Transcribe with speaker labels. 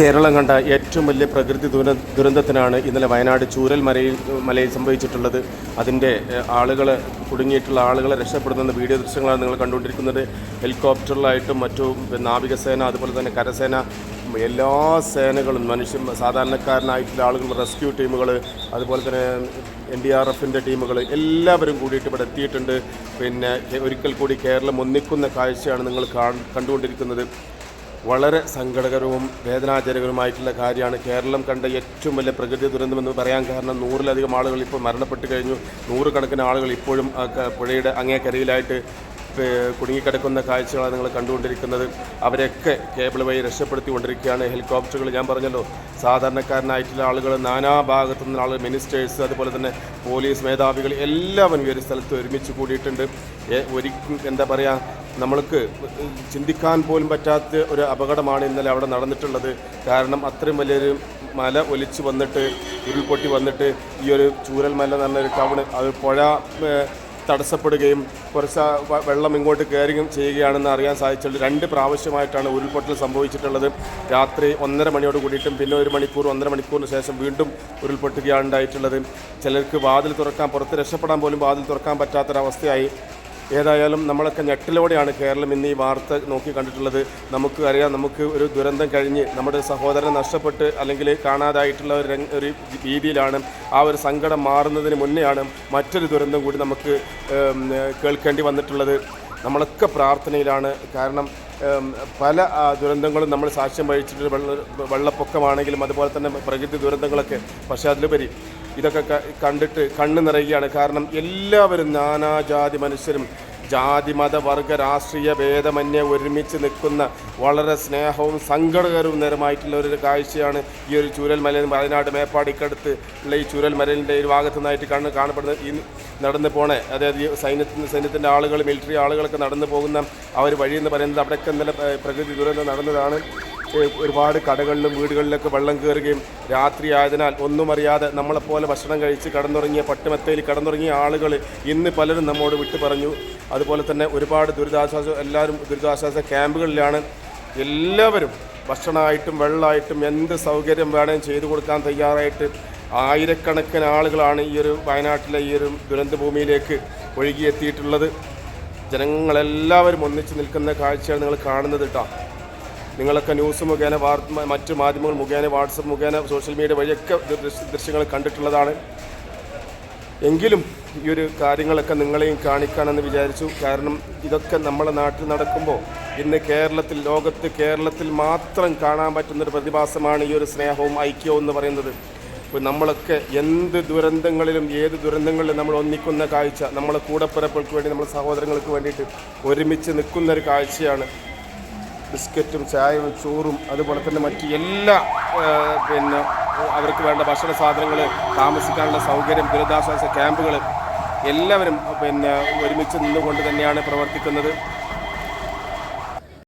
Speaker 1: കേരളം കണ്ട ഏറ്റവും വലിയ പ്രകൃതി ദുര ദുരന്തത്തിനാണ് ഇന്നലെ വയനാട് ചൂരൽ മലയിൽ മലയിൽ സംഭവിച്ചിട്ടുള്ളത്. അതിന്റെ ആളുകൾ കുടുങ്ങിയിട്ടുള്ള ആളുകളെ രക്ഷപ്പെടുന്ന വീഡിയോ ദൃശ്യങ്ങളാണ് നിങ്ങൾ കണ്ടുകൊണ്ടിരിക്കുന്നത്. ഹെലികോപ്റ്ററിലായിട്ടും മറ്റു നാവികസേന അതുപോലെ തന്നെ കരസേന എല്ലാ സേനകളും മനുഷ്യ സാധാരണക്കാരനായിട്ടുള്ള ആളുകൾ റെസ്ക്യൂ ടീമുകൾ അതുപോലെ തന്നെ എൻ ഡി ആർ എഫിന്റെ ടീമുകൾ എല്ലാവരും കൂടിയിട്ട് ഇവിടെ എത്തിയിട്ടുണ്ട്. പിന്നെ ഒരിക്കൽ കൂടി കേരളം ഒന്നിക്കുന്ന കാഴ്ചയാണ് നിങ്ങൾ കണ്ടുകൊണ്ടിരിക്കുന്നത്. വളരെ സങ്കടകരവും വേദനാചരകരവുമായിട്ടുള്ള കാര്യമാണ്. കേരളം കണ്ട ഏറ്റവും വലിയ പ്രകൃതി ദുരന്തമെന്ന് പറയാൻ കാരണം നൂറിലധികം ആളുകൾ ഇപ്പോൾ മരണപ്പെട്ട് കഴിഞ്ഞു. നൂറുകണക്കിന് ആളുകൾ ഇപ്പോഴും പുഴയുടെ അങ്ങേക്കരയിലായിട്ട് കുടുങ്ങിക്കിടക്കുന്ന കാഴ്ചകളാണ് നിങ്ങൾ കണ്ടുകൊണ്ടിരിക്കുന്നത്. അവരെയൊക്കെ കേബിൾ വഴി രക്ഷപ്പെടുത്തിക്കൊണ്ടിരിക്കുകയാണ്. ഹെലികോപ്റ്ററുകൾ ഞാൻ പറഞ്ഞല്ലോ സാധാരണക്കാരനായിട്ടുള്ള ആളുകൾ നാനാ ഭാഗത്തു നിന്നുള്ള ആളുകൾ മിനിസ്റ്റേഴ്സ് അതുപോലെ തന്നെ പോലീസ് മേധാവികൾ എല്ലാവരും ഈ ഒരു സ്ഥലത്ത് ഒരുമിച്ച് കൂടിയിട്ടുണ്ട്. ഒരിക്കും എന്താ പറയുക നമ്മൾക്ക് ചിന്തിക്കാൻ പോലും പറ്റാത്ത ഒരു അപകടമാണ് ഇന്നലെ അവിടെ നടന്നിട്ടുള്ളത്. കാരണം അത്രയും വലിയൊരു മല ഒലിച്ച് വന്നിട്ട് ഉരുൾപൊട്ടി വന്നിട്ട് ഈ ഒരു ചൂരൽ മല എന്ന് പറഞ്ഞൊരു ടൗൺ അത് പുഴ തടസ്സപ്പെടുകയും കുറച്ച് വെള്ളം ഇങ്ങോട്ട് കയറുകയും ചെയ്യുകയാണെന്ന് അറിയാൻ സാധിച്ചുള്ളൂ. രണ്ട് പ്രാവശ്യമായിട്ടാണ് ഉരുൾപൊട്ടൽ സംഭവിച്ചിട്ടുള്ളത്. രാത്രി ഒന്നര മണിയോട് കൂടിയിട്ടും പിന്നെ ഒരു മണിക്കൂർ ഒന്നര മണിക്കൂറിന് ശേഷം വീണ്ടും ഉരുൾപൊട്ടുകയാണ് ഉണ്ടായിട്ടുള്ളത്. ചിലർക്ക് വാതിൽ തുറക്കാൻ പുറത്ത് രക്ഷപ്പെടാൻ പോലും വാതിൽ തുറക്കാൻ പറ്റാത്തൊരവസ്ഥയായി. ഏതായാലും നമ്മളൊക്കെ ഞെട്ടിലോടെയാണ് കേരളം ഇന്ന് ഈ വാർത്ത നോക്കി കണ്ടിട്ടുള്ളത്. നമുക്ക് അറിയാം നമുക്ക് ഒരു ദുരന്തം കഴിഞ്ഞ് നമ്മുടെ സഹോദരൻ നഷ്ടപ്പെട്ട് അല്ലെങ്കിൽ കാണാതായിട്ടുള്ള ഒരു ഒരു രീതിയിലാണ് ആ ഒരു സങ്കടം മാറുന്നതിന് മുന്നെയാണ് മറ്റൊരു ദുരന്തം കൂടി നമുക്ക് കേൾക്കേണ്ടി വന്നിട്ടുള്ളത്. നമ്മളൊക്കെ പ്രാർത്ഥനയിലാണ്. കാരണം പല ദുരന്തങ്ങളും നമ്മൾ സാക്ഷ്യം വഹിച്ചിട്ടുള്ള വെള്ള വെള്ളപ്പൊക്കമാണെങ്കിലും അതുപോലെ തന്നെ പ്രകൃതി ദുരന്തങ്ങളൊക്കെ. പക്ഷേ അതിലുപരി ഇതൊക്കെ കണ്ടിട്ട് കണ്ണു നിറയുകയാണ്. കാരണം എല്ലാവരും നാനാജാതി മനുഷ്യരും ജാതി മത വർഗ രാഷ്ട്രീയ ഭേദമന്യേ ഒരുമിച്ച് നിൽക്കുന്ന വളരെ സ്നേഹവും സങ്കടകരവും നേരമായിട്ടുള്ള ഒരു കാഴ്ചയാണ് ഈ ഒരു ചൂരൽമല വയനാട് മേപ്പാടിക്കടുത്ത് ഉള്ള ഈ ചൂരൽമലയിന്റെ ഒരു ഭാഗത്തു നിന്നായിട്ട് കണ്ണ് കാണപ്പെടുന്ന ഈ നടന്നു പോണേ. അതായത് ഈ സൈന്യത്തിന് സൈന്യത്തിന്റെ ആളുകൾ മിലിറ്ററി ആളുകളൊക്കെ നടന്നു പോകുന്ന അവർ ഒരു വഴി എന്ന് പറയുന്നത് അവിടെയൊക്കെ ഇന്നലെ പ്രകൃതി ദുരന്തം നടന്നതാണ്. ഒരുപാട് കടകളിലും വീടുകളിലൊക്കെ വെള്ളം കയറുകയും രാത്രി ആയതിനാൽ ഒന്നും അറിയാതെ നമ്മളെപ്പോലെ ഭക്ഷണം കഴിച്ച് കടന്നുറങ്ങിയ പട്ടുമെത്തയിൽ കടന്നുറങ്ങിയ ആളുകൾ ഇന്ന് പലരും നമ്മോട് വിട്ടു പറഞ്ഞു. അതുപോലെ തന്നെ ഒരുപാട് ദുരിതാശ്വാസ എല്ലാവരും ദുരിതാശ്വാസ ക്യാമ്പുകളിലാണ് എല്ലാവരും ഭക്ഷണമായിട്ടും വെള്ളമായിട്ടും എന്ത് സൗകര്യം വേണമെങ്കിലും ചെയ്തു കൊടുക്കാൻ തയ്യാറായിട്ട് ആയിരക്കണക്കിന് ആളുകളാണ് ഈ ഒരു വയനാട്ടിലെ ഈ ഒരു ദുരന്തഭൂമിയിലേക്ക് ഒഴുകിയെത്തിയിട്ടുള്ളത്. ജനങ്ങളെല്ലാവരും ഒന്നിച്ച് നിൽക്കുന്ന കാഴ്ചയാണ് നിങ്ങൾ കാണുന്നത് കേട്ടോ നിങ്ങളൊക്കെ ന്യൂസ് മുഖേന വാർത്ത മറ്റ് മാധ്യമങ്ങൾ മുഖേന വാട്സപ്പ് മുഖേന സോഷ്യൽ മീഡിയ വഴിയൊക്കെ ദൃശ്യങ്ങൾ കണ്ടിട്ടുള്ളതാണ്. എങ്കിലും ഈ ഒരു കാര്യങ്ങളൊക്കെ നിങ്ങളെയും കാണിക്കാനെന്ന് വിചാരിച്ചു. കാരണം ഇതൊക്കെ നമ്മുടെ നാട്ടിൽ നടക്കുമ്പോൾ ഇന്ന് കേരളത്തിൽ ലോകത്ത് കേരളത്തിൽ മാത്രം കാണാൻ പറ്റുന്നൊരു പ്രതിഭാസമാണ് ഈ ഒരു സ്നേഹവും ഐക്യവും എന്ന് പറയുന്നത്. ഇപ്പോൾ നമ്മളൊക്കെ എന്ത് ദുരന്തങ്ങളിലും ഏത് ദുരന്തങ്ങളിലും നമ്മൾ ഒന്നിക്കുന്ന കാഴ്ച നമ്മളെ കൂടപ്പിറപ്പുകൾക്ക് വേണ്ടി നമ്മുടെ സഹോദരങ്ങൾക്ക് വേണ്ടിയിട്ട് ഒരുമിച്ച് നിൽക്കുന്ന ഒരു കാഴ്ചയാണ് ബിസ്ക്കറ്റും ചായയും ചോറും അതുപോലെ തന്നെ മറ്റ് എല്ലാ പിന്നെ അവർക്ക് വേണ്ട ഭക്ഷണ സാധനങ്ങൾ താമസിക്കാനുള്ള സൗകര്യം ദുരിതാശ്വാസ ക്യാമ്പുകൾ എല്ലാവരും പിന്നെ ഒരുമിച്ച് നിന്നുകൊണ്ട് തന്നെയാണ് പ്രവർത്തിക്കുന്നത്.